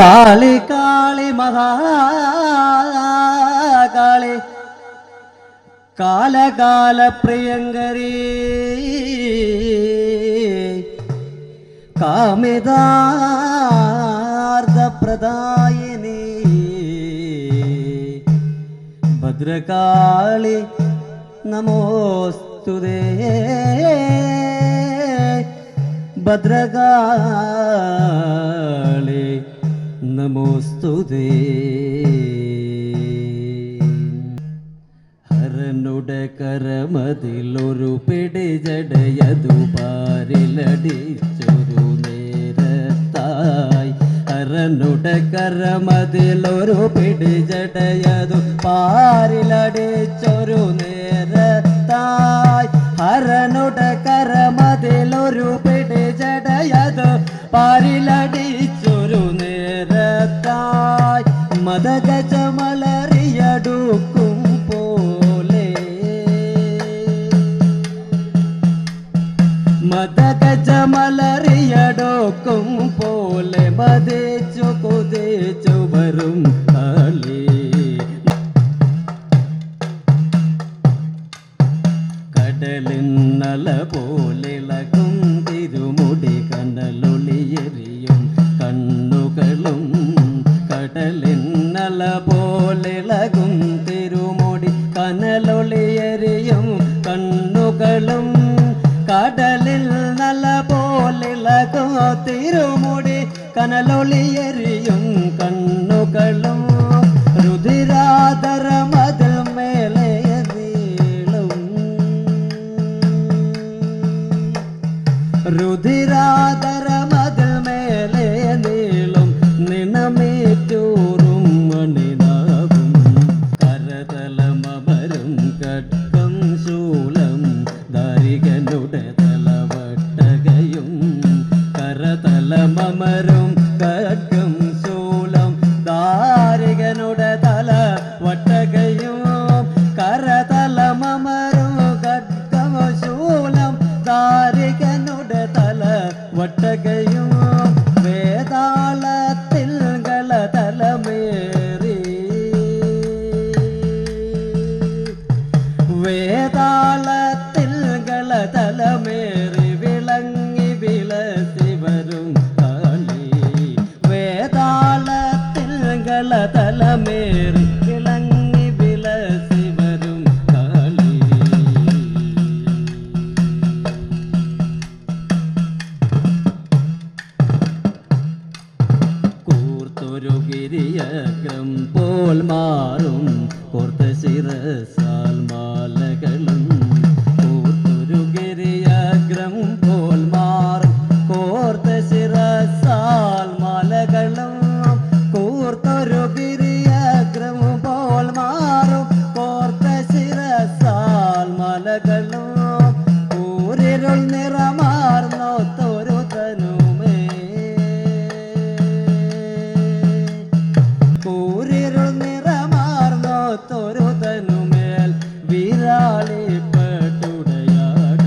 காளி காளி மகா காளி. காலகால பிரியங்கரே. காமிதார்த்த பிரதாயினி பத்ரகாளி நமோஸ்துதே. பத்ரகாளி നമോസ്തുതേ ഹരനുടെ കരമതിലൊരു പിടി ജടയതു പാരിലടിച്ചൊരു നേരത്തായി. ഹരനുടെ കരമതിലൊരു പിടി ജടയതു പാരിലടിച്ചൊരു നേരത്തായി. ഹരനുടെ കുതിച്ചു വരും കളി കടലിന്നല പോലിളകും തിരുമുടി കനലൊളിയെറിയും കണ്ണുകളും. കടലിന്നല പോലിളകും തിരുമുടി കനലൊളിയെറിയും കണ്ണുകളും. പോലിളകും തിരുമുടി കനലൊളിയെറിയും കണ്ണുകളും. രുതിരാതര മതിൽ മേലെ വീളും രുതിരാതര കരതലമരും കട്ടം കൂർത്തൊരു ഗിരിയക്രം പോൽ മാറും കോർത്ത ശിരസാൽ മാലകളും വിരാളി പെട്ടുടയാട